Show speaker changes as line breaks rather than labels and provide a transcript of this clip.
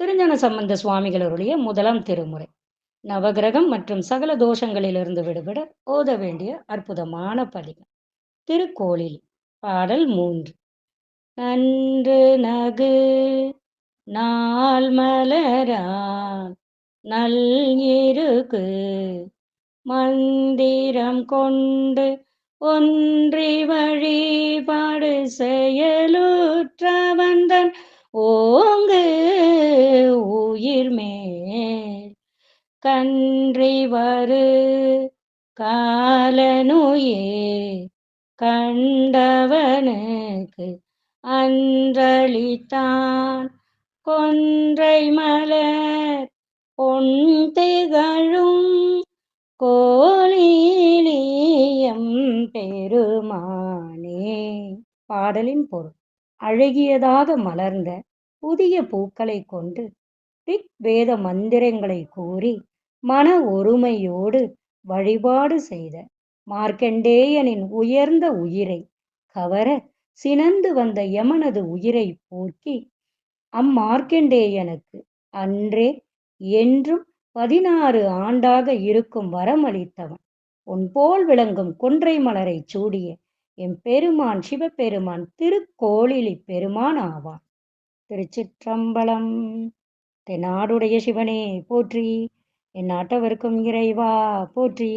திருஞான சம்பந்த சுவாமிகளருடைய முதலாம் திருமுறை. நவகிரகம் மற்றும் சகல தோஷங்களிலிருந்து விடுபட ஓத வேண்டிய அற்புதமான பதிகம் திருக்கோளில் பாடல் மூன்று. நன்று நகு நாள் மலரான் நல் இருக்கு மந்திரம் கொண்டு ஒன்றி வழிபாடு செயலுற்றவந்தன் ஓங்கு கன்றி வரு காலனுயே கண்டவனுக்கு அன்றளித்தான். கொன்றை மலர் பொன் திகழும் கோலிலியம் பெருமானே. பாடலின் பொருள். அழகியதாக மலர்ந்த புதிய பூக்களை கொண்டு ரிக் வேத மந்திரங்களை கூறி மன ஒருமையோடு வழிபாடு செய்த மார்க்கண்டேயனின் உயர்ந்த உயிரை கவர சினந்து வந்த யமனது உயிரை போக்கி அம்மார்க்கண்டேயனுக்கு அன்றே என்றும் பதினாறு ஆண்டாக இருக்கும் வரமளித்தவன். உன் போல் விளங்கும் கொன்றை மலரை சூடிய எம் பெருமான் சிவபெருமான் திருக்கோளிலி பெருமான் ஆவான் திருச்சிற்றம்பலம் தென்னாடுடைய சிவனே போற்றி. என் நாட்டவர்க்கும் இறைவா போற்றி.